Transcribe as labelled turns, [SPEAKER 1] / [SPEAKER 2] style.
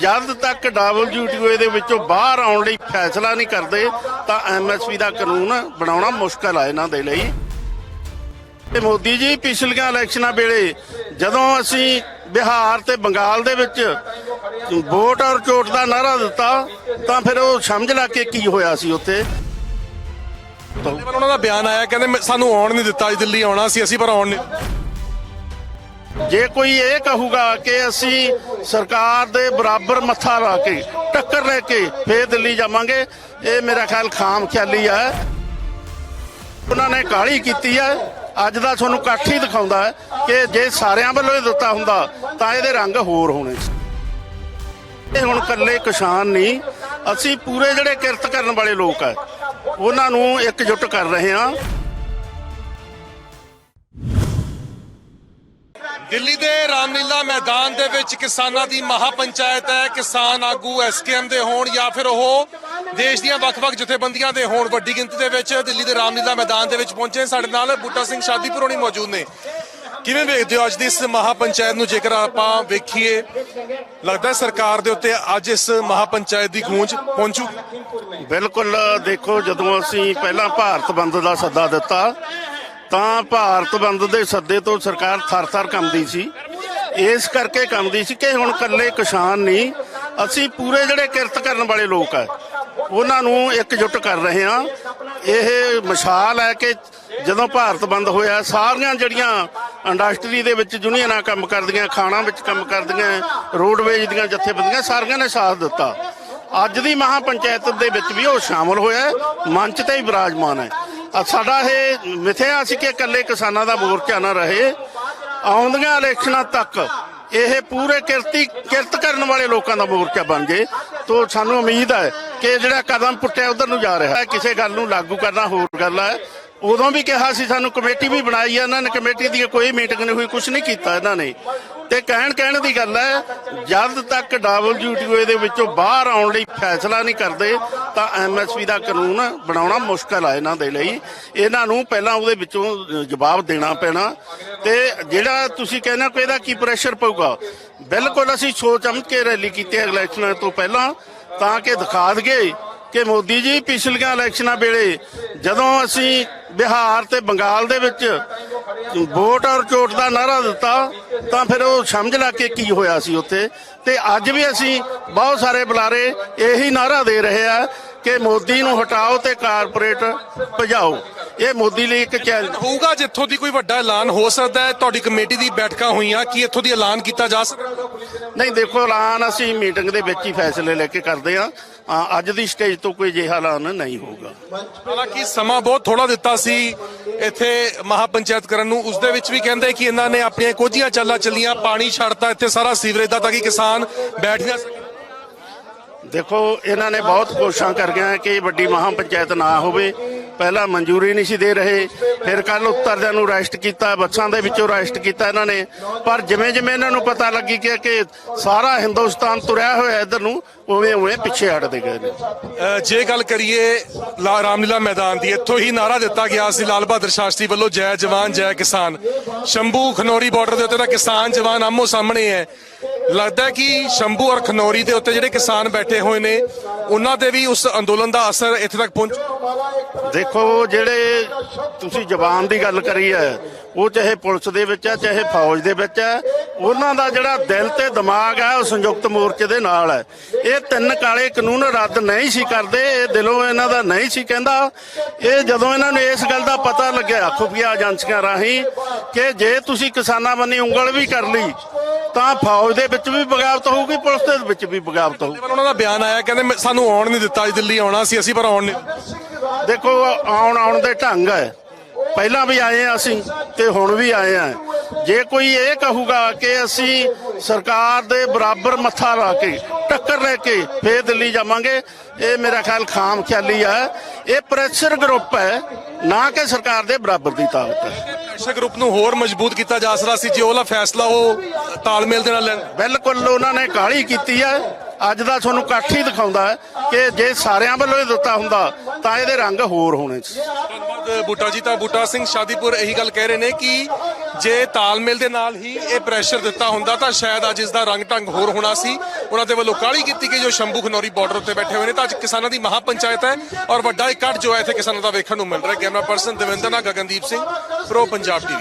[SPEAKER 1] ਜਦ ਤੱਕ WTO ਦੇ ਵਿੱਚੋਂ ਬਾਹਰ ਆਉਣ ਲਈ ਫੈਸਲਾ ਨਹੀਂ ਕਰਦੇ, ਤਾਂ ਐਮਐਸਪੀ ਦਾ ਕਾਨੂੰਨ ਬਣਾਉਣਾ ਮੁਸ਼ਕਲ ਆ ਇਹਨਾਂ ਦੇ ਲਈ। ਤੇ ਮੋਦੀ ਜੀ, ਪਿਛਲੀਆਂ ਇਲੈਕਸ਼ਨਾਂ ਵੇਲੇ ਜਦੋਂ ਅਸੀਂ ਬਿਹਾਰ ਤੇ ਬੰਗਾਲ ਦੇ ਵਿੱਚ ਵੋਟ ਔਰ ਚੋਟ ਦਾ ਨਾਰਾ ਦਿੱਤਾ, ਤਾਂ ਫਿਰ ਉਹ ਸਮਝ ਲਾ ਕੇ ਕੀ ਹੋਇਆ ਸੀ ਉੱਥੇ?
[SPEAKER 2] ਉਹਨਾਂ ਦਾ ਬਿਆਨ ਆਇਆ, ਕਹਿੰਦੇ ਸਾਨੂੰ ਆਉਣ ਨਹੀਂ ਦਿੱਤਾ ਦਿੱਲੀ ਆਉਣਾ ਸੀ, ਅਸੀਂ ਪਰ ਆਉਣ ਨਹੀਂ
[SPEAKER 1] ਜੇ ਕੋਈ ਇਹ ਕਹੂਗਾ ਕਿ ਅਸੀਂ ਸਰਕਾਰ ਦੇ ਬਰਾਬਰ ਮੱਥਾ ਲਾ ਕੇ, ਟੱਕਰ ਲੈ ਕੇ ਫੇਰ ਦਿੱਲੀ ਜਾਵਾਂਗੇ, ਇਹ ਮੇਰਾ ਖਿਆਲ ਖਾਮ ਖਿਆਲੀ ਹੈ ਉਹਨਾਂ ਨੇ ਕਾਲੀ ਕੀਤੀ ਹੈ ਅੱਜ ਦਾ ਤੁਹਾਨੂੰ ਇਕੱਠ ਹੀ ਦਿਖਾਉਂਦਾ ਹੈ ਕਿ ਜੇ ਸਾਰਿਆਂ ਵੱਲੋਂ ਇਹ ਦਿੱਤਾ ਹੁੰਦਾ, ਤਾਂ ਇਹਦੇ ਰੰਗ ਹੋਰ ਹੋਣੇ। ਇਹ ਹੁਣ ਇਕੱਲੇ ਕਿਸਾਨ ਨਹੀਂ, ਅਸੀਂ ਪੂਰੇ ਜਿਹੜੇ ਕਿਰਤ ਕਰਨ ਵਾਲੇ ਲੋਕ ਆ, ਉਹਨਾਂ ਨੂੰ ਇਕਜੁੱਟ ਕਰ ਰਹੇ ਹਾਂ।
[SPEAKER 2] ਦਿੱਲੀ ਦੇ ਰਾਮਲੀਲਾ ਮੈਦਾਨ ਦੇ ਵਿੱਚ ਕਿਸਾਨਾਂ ਦੀ ਮਹਾ ਪੰਚਾਇਤ ਹੈ। ਕਿਸਾਨ ਆਗੂ ਐਸਕੇਐਮ ਦੇ ਹੋਣ ਜਾਂ ਫਿਰ ਉਹ ਦੇਸ਼ ਦੀਆਂ ਵੱਖ-ਵੱਖ ਜਥੇਬੰਦੀਆਂ ਦੇ ਹੋਣ ਵੱਡੀ ਗਿਣਤੀ ਦੇ ਵਿੱਚ ਦਿੱਲੀ ਦੇ ਰਾਮਲੀਲਾ ਮੈਦਾਨ ਦੇ ਵਿੱਚ ਪਹੁੰਚੇ। ਸਾਡੇ ਨਾਲ ਬੂਟਾ ਸਿੰਘ ਸ਼ਾਦੀਪੁਰ ਹੋਣੀ ਮੌਜੂਦ ਨੇ। ਕਿਵੇਂ ਵੇਖਦੇ ਹੋ ਅੱਜ ਦੀ ਇਸ ਮਹਾ ਪੰਚਾਇਤ ਨੂੰ? ਜੇਕਰ ਆਪਾਂ ਵੇਖੀਏ, ਲੱਗਦਾ ਸਰਕਾਰ ਦੇ ਉੱਤੇ ਅੱਜ ਇਸ ਮਹਾ ਪੰਚਾਇਤ ਦੀ ਗੂੰਜ ਪਹੁੰਚੂ।
[SPEAKER 1] ਬਿਲਕੁਲ, ਦੇਖੋ, ਜਦੋਂ ਅਸੀਂ ਪਹਿਲਾਂ ਭਾਰਤ ਬੰਦ ਦਾ ਸੱਦਾ ਦਿੱਤਾ ਤਾਂ ਭਾਰਤ ਬੰਦ ਦੇ ਸੱਦੇ ਤੋਂ ਸਰਕਾਰ ਥਰ-ਥਰ ਕੰਬਦੀ ਸੀ। ਇਸ ਕਰਕੇ ਕੰਬਦੀ ਸੀ ਕਿ ਹੁਣ ਇਕੱਲੇ ਕਿਸਾਨ ਨਹੀਂ, ਅਸੀਂ ਪੂਰੇ ਜਿਹੜੇ ਕਿਰਤ ਕਰਨ ਵਾਲੇ ਲੋਕ ਆ, ਉਹਨਾਂ ਨੂੰ ਇਕਜੁੱਟ ਕਰ ਰਹੇ ਹਾਂ। ਇਹ ਮਿਸਾਲ ਹੈ ਕਿ ਜਦੋਂ ਭਾਰਤ ਬੰਦ ਹੋਇਆ, ਸਾਰੀਆਂ ਜਿਹੜੀਆਂ ਇੰਡਸਟਰੀ ਦੇ ਵਿੱਚ ਯੂਨੀਅਨਾਂ ਕੰਮ ਕਰਦੀਆਂ, ਖਾਣਾ ਵਿੱਚ ਕੰਮ ਕਰਦੀਆਂ, ਰੋਡਵੇਜ ਦੀਆਂ ਜਥੇਬੰਦੀਆਂ, ਸਾਰੀਆਂ ਨੇ ਸਾਥ ਦਿੱਤਾ। ਅੱਜ ਦੀ ਮਹਾ ਪੰਚਾਇਤ ਦੇ ਵਿੱਚ ਵੀ ਉਹ ਸ਼ਾਮਲ ਹੋਇਆ ਮੰਚ ਤੇ ਹੀ ਵਿਰਾਜਮਾਨ ਹੈ। ਸਾਡਾ ਇਹ ਮਿਥਿਆ ਸੀ ਕਿ ਇਕੱਲੇ ਕਿਸਾਨਾਂ ਦਾ ਮੋਰਚਾ ਨਾ ਰਹੇ। ਆਉਂਦੀਆਂ ਇਲੈਕਸ਼ਨਾਂ ਤੱਕ ਇਹ ਪੂਰੇ ਕਿਰਤੀ ਕਿਰਤ ਕਰਨ ਵਾਲੇ ਲੋਕਾਂ ਦਾ ਮੋਰਚਾ ਬਣ ਜੇ। ਤੋਂ ਸਾਨੂੰ ਉਮੀਦ ਹੈ ਕਿ ਜਿਹੜਾ ਕਦਮ ਪੁੱਟਿਆ ਉਧਰ ਨੂੰ ਜਾ ਰਿਹਾ ਹੈ, ਕਿਸੇ ਗੱਲ ਨੂੰ ਲਾਗੂ ਕਰਨਾ ਹੋਰ ਗੱਲ ਹੈ। ਉਦੋਂ ਵੀ ਕਿਹਾ ਸੀ ਸਾਨੂੰ ਕਮੇਟੀ ਵੀ ਬਣਾਈ ਹੈ, ਇਹਨਾਂ ਨੇ ਕਮੇਟੀ ਦੀ ਕੋਈ ਮੀਟਿੰਗ ਨਹੀਂ ਹੋਈ ਕੁਝ ਨਹੀਂ ਕੀਤਾ ਇਹਨਾਂ ਨੇ। ਤੇ ਕਹਿਣ ਕਹਿਣ ਦੀ ਗੱਲ ਹੈ, ਜਦ ਤੱਕ WTO ਦੇ ਵਿੱਚੋਂ ਬਾਹਰ ਆਉਣ ਲਈ ਫੈਸਲਾ ਨਹੀਂ ਕਰਦੇ, ਤਾਂ ਐਮਐਸਪੀ ਦਾ ਕਾਨੂੰਨ ਬਣਾਉਣਾ ਮੁਸ਼ਕਲ ਆ ਇਹਨਾਂ ਦੇ ਲਈ। ਇਹਨਾਂ ਨੂੰ ਪਹਿਲਾਂ ਉਹਦੇ ਵਿੱਚੋਂ ਜਵਾਬ ਦੇਣਾ ਪੈਣਾ। ਤੇ ਜਿਹੜਾ ਤੁਸੀਂ ਕਹਿੰਦੇ ਹੋ ਕਿ ਇਹਦਾ ਕੀ ਪ੍ਰੈਸ਼ਰ ਪਊਗਾ? ਬਿਲਕੁਲ ਅਸੀਂ ਸੋਚ ਸਮਝ ਕੇ ਰੈਲੀ ਕੀਤੀ ਹੈ ਇਲੈਕਸ਼ਨਾਂ ਤੋਂ ਪਹਿਲਾਂ, ਤਾਂ ਕਿ ਦਿਖਾ ਦਈਏ ਕਿ ਮੋਦੀ ਜੀ ਪਿਛਲੀਆਂ ਇਲੈਕਸ਼ਨਾਂ ਵੇਲੇ ਜਦੋਂ ਅਸੀਂ ਬਿਹਾਰ ਤੇ ਬੰਗਾਲ ਦੇ ਵਿੱਚ ਵੋਟ ਔਰ ਚੋਟ ਦਾ ਨਾਰਾ ਦਿੱਤਾ ਤਾਂ ਫਿਰ ਉਹ ਸਮਝ ਲਾ ਕੇ ਕੀ ਹੋਇਆ ਸੀ ਉੱਥੇ। ਤੇ ਅੱਜ ਵੀ ਅਸੀਂ ਬਹੁਤ ਸਾਰੇ ਬੁਲਾਰੇ ਇਹੀ ਨਾਰਾ ਦੇ ਰਹੇ ਆ ਕਿ ਮੋਦੀ ਨੂੰ ਹਟਾਓ ਤੇ ਕਾਰਪੋਰੇਟ ਭਜਾਓ। ਇਹ ਮੋਦੀ ਲਈ ਇੱਕ ਚੈਲੰਜ
[SPEAKER 2] ਹੋਊਗਾ ਜਿੱਥੋਂ ਦੀ ਕੋਈ ਵੱਡਾ ਐਲਾਨ ਹੋ ਸਕਦਾ ਹੈ ਤੁਹਾਡੀ ਕਮੇਟੀ ਦੀ ਬੈਠਕਾਂ ਹੋਈਆਂ ਕੀ ਇੱਥੋਂ ਦੀ ਐਲਾਨ ਕੀਤਾ ਜਾ ਸਕਦਾ?
[SPEAKER 1] ਨਹੀਂ ਦੇਖੋ ਐਲਾਨ ਅਸੀਂ ਮੀਟਿੰਗ ਦੇ ਵਿੱਚ ਹੀ ਫੈਸਲੇ ਲੈ ਕੇ ਕਰਦੇ ਆ ਅੱਜ ਦੀ ਸਟੇਜ ਤੋਂ ਕੋਈ ਅਜਿਹਾ ਐਲਾਨ ਨਹੀਂ ਹੋਊਗਾ।
[SPEAKER 2] ਹਾਲਾਂਕਿ ਸਮਾਂ ਬਹੁਤ ਥੋੜਾ ਦਿੱਤਾ ਸੀ ਇੱਥੇ ਮਹਾ ਪੰਚਾਇਤ ਕਰਨ ਨੂੰ। ਉਸ ਦੇ ਵਿੱਚ ਵੀ ਕਹਿੰਦੇ ਕਿ ਇਹਨਾਂ ਨੇ ਆਪਣੀਆਂ ਕੋਝੀਆਂ ਚਾਲਾਂ ਚੱਲੀਆਂ, ਪਾਣੀ ਛੱਡਤਾ, ਇੱਥੇ ਸਾਰਾ ਸੀਵਰੇਜ ਦਾ ਤਾਂ ਕਿ ਕਿਸਾਨ ਬੈਠ ਨਾ ਸਕਣ
[SPEAKER 1] ਦੇਖੋ, ਇਹਨਾਂ ਨੇ ਬਹੁਤ ਕੋਸ਼ਿਸ਼ਾਂ ਕਰੀਆਂ ਕਿ ਵੱਡੀ ਮਹਾ ਪੰਚਾਇਤ ਨਾ ਹੋਵੇ। ਪਹਿਲਾਂ ਮਨਜ਼ੂਰੀ ਨਹੀਂ ਸੀ ਦੇ ਰਹੇ। ਫਿਰ ਕੱਲ ਉੱਤਰਦਿਆਂ ਨੂੰ ਅਰੈਸਟ ਕੀਤਾ, ਬੱਸਾਂ ਦੇ ਵਿੱਚੋਂ ਅਰੈਸਟ ਕੀਤਾ ਇਹਨਾਂ ਨੇ। ਪਰ ਜਿਵੇਂ ਜਿਵੇਂ ਇਹਨਾਂ ਨੂੰ ਪਤਾ ਲੱਗੀ ਕਿ ਕਿ ਸਾਰਾ ਹਿੰਦੁਸਤਾਨ ਤੁਰਿਆ ਹੋਇਆ ਇੱਧਰ ਨੂੰ, ਉਵੇਂ ਉਵੇਂ ਪਿੱਛੇ ਹਟਦੇ ਗਏ ਨੇ।
[SPEAKER 2] ਜੇ ਗੱਲ ਕਰੀਏ ਲਾ- ਰਾਮਲੀਲਾ ਮੈਦਾਨ ਦੀ, ਇੱਥੋਂ ਹੀ ਨਾਰਾ ਦਿੱਤਾ ਗਿਆ ਸੀ ਲਾਲ ਬਹਾਦਰ ਸ਼ਾਸਤਰੀ ਵੱਲੋਂ, ਜੈ ਜਵਾਨ, ਜੈ ਕਿਸਾਨ। ਸ਼ੰਭੂ ਖਨੌਰੀ ਬਾਰਡਰ ਦੇ ਉੱਤੇ ਤਾਂ ਕਿਸਾਨ ਜਵਾਨ ਆਮੋ ਸਾਹਮਣੇ ਹੈ। ਲੱਗਦਾ ਕਿ ਸ਼ੰਭੂ ਔਰ ਖਨੌਰੀ ਦੇ ਉੱਤੇ ਜਿਹੜੇ ਕਿਸਾਨ ਬੈਠੇ ਹੋਏ ਨੇ, ਉਹਨਾਂ ਦੇ ਵੀ ਉਸ ਅੰਦੋਲਨ ਦਾ ਅਸਰ ਇੱਥੇ ਤੱਕ ਪਹੁੰਚ
[SPEAKER 1] ਦੇਖੋ, ਜਿਹੜੇ ਤੁਸੀਂ ਜ਼ਬਾਨ ਦੀ ਗੱਲ ਕਰੀ ਹੈ, ਉਹ ਚਾਹੇ ਪੁਲਿਸ ਦੇ ਵਿੱਚ ਹੈ, ਚਾਹੇ ਫੌਜ ਦੇ ਵਿੱਚ ਹੈ, ਉਹਨਾਂ ਦਾ ਜਿਹੜਾ ਦਿਲ ਤੇ ਦਿਮਾਗ ਹੈ, ਉਹ ਸੰਯੁਕਤ ਮੋਰਚੇ ਦੇ ਨਾਲ ਹੈ। ਇਹ ਤਿੰਨ ਕਾਲੇ ਕਾਨੂੰਨ ਰੱਦ ਨਹੀਂ ਸੀ ਕਰਦੇ, ਇਹ ਦਿਲੋਂ ਇਹਨਾਂ ਦਾ ਨਹੀਂ ਸੀ ਕਹਿੰਦਾ। ਇਹ ਜਦੋਂ ਇਹਨਾਂ ਨੂੰ ਇਸ ਗੱਲ ਦਾ ਪਤਾ ਲੱਗਿਆ, ਖੁਫੀਆ ਏਜੰਸੀਆਂ ਰਾਹੀਂ, ਕਿ ਜੇ ਤੁਸੀਂ ਕਿਸਾਨਾਂ ਬੰਨੀ ਉਂਗਲ ਵੀ ਕਰ ਲਈ ਤਾਂ ਫੌਜ ਦੇ ਵਿੱਚ ਵੀ ਬਗਾਵਤ ਹੋਊਗੀ ਪੁਲਿਸ ਦੇ ਵਿੱਚ ਵੀ ਬਗਾਵਤ ਹੋਊਗੀ।
[SPEAKER 2] ਪਰ ਉਹਨਾਂ ਦਾ ਬਿਆਨ ਆਇਆ ਕਹਿੰਦੇ ਸਾਨੂੰ ਆਉਣ ਨਹੀਂ ਦਿੱਤਾ ਦਿੱਲੀ ਆਉਣਾ ਸੀ ਅਸੀਂ ਪਰ ਆਉਣ ਨਹੀਂ
[SPEAKER 1] ਦੇਖੋ ਆਉਣ ਆਉਣ ਦੇ ਢੰਗ ਹੈ। ਪਹਿਲਾਂ ਵੀ ਆਏ ਆ ਅਸੀਂ ਤੇ ਹੁਣ ਵੀ ਆਏ ਆ ਜੇ ਕੋਈ ਇਹ ਕਹੂਗਾ ਕਿ ਅਸੀਂ ਸਰਕਾਰ ਦੇ ਬਰਾਬਰ ਮੱਥਾ ਲਾ ਕੇ ਟੱਕਰ ਲੈ ਕੇ ਫੇਰ ਦਿੱਲੀ ਜਾਵਾਂਗੇ ਇਹ ਮੇਰਾ ਖਿਆਲ ਖਾਮ ਖਿਆਲੀ ਹੈ। ਇਹ ਪ੍ਰੈਸ਼ਰ ਗਰੁੱਪ ਹੈ ਨਾ ਕਿ ਸਰਕਾਰ ਦੇ ਬਰਾਬਰ ਦੀ ਤਾਕਤ ਹੈ।
[SPEAKER 2] ਪ੍ਰੈਸ਼ਰ ਗਰੁੱਪ ਨੂੰ ਹੋਰ ਮਜ਼ਬੂਤ ਕੀਤਾ ਜਾ ਸਕਦਾ ਸੀ ਜੇ ਉਹਦਾ ਫੈਸਲਾ ਉਹ ਤਾਲਮੇਲ ਦੇ ਨਾਲ ਲੈਣ
[SPEAKER 1] ਬਿਲਕੁਲ ਉਹਨਾਂ ਨੇ ਕਾਲੀ ਕੀਤੀ ਹੈ। ਅੱਜ ਦਾ ਤੁਹਾਨੂੰ ਇਕੱਠ ਹੀ ਦਿਖਾਉਂਦਾ ਹੈ ਕਿ ਜੇ ਸਾਰਿਆਂ ਵੱਲੋਂ ਇਹ ਦਿੱਤਾ ਹੁੰਦਾ ਤਾਂ ਇਹਦੇ ਰੰਗ ਹੋਰ ਹੋਣੇ ਸੀ।
[SPEAKER 2] ਧੰਨਵਾਦ ਬੂਟਾ ਜੀ ਤਾਂ ਬੂਟਾ ਸਿੰਘ ਸ਼ਾਦੀਪੁਰ ਇਹੀ ਗੱਲ ਕਹਿ ਰਹੇ ਨੇ ਕਿ ਜੇ ਤਾਲਮੇਲ ਦੇ ਨਾਲ ਹੀ ਇਹ ਪ੍ਰੈਸ਼ਰ ਦਿੱਤਾ ਹੁੰਦਾ ਤਾਂ ਸ਼ਾਇਦ ਅੱਜ ਇਸ ਦਾ ਰੰਗ ਢੰਗ ਹੋਰ ਹੋਣਾ ਸੀ। ਉਹਨਾਂ ਦੇ ਵੱਲੋਂ ਕਾਲੀ ਕੀਤੀ ਗਈ ਜੋ ਸ਼ੰਭੂ ਖਨੌਰੀ ਬਾਰਡਰ ਉੱਤੇ ਬੈਠੇ ਹੋਏ ਨੇ। ਤਾਂ ਅੱਜ ਕਿਸਾਨਾਂ ਦੀ ਮਹਾ ਪੰਚਾਇਤ ਹੈ ਔਰ ਵੱਡਾ ਇਕੱਠ ਜੋ ਹੈ ਇੱਥੇ ਕਿਸਾਨਾਂ ਦਾ ਵੇਖਣ ਨੂੰ ਮਿਲ ਰਿਹਾ। ਕੈਮਰਾ ਪਰਸਨ ਦਵਿੰਦਰ ਨਾ ਗਗਨਦੀਪ ਸਿੰਘ ਪ੍ਰੋ ਪੰਜਾਬ ਟੀਵੀ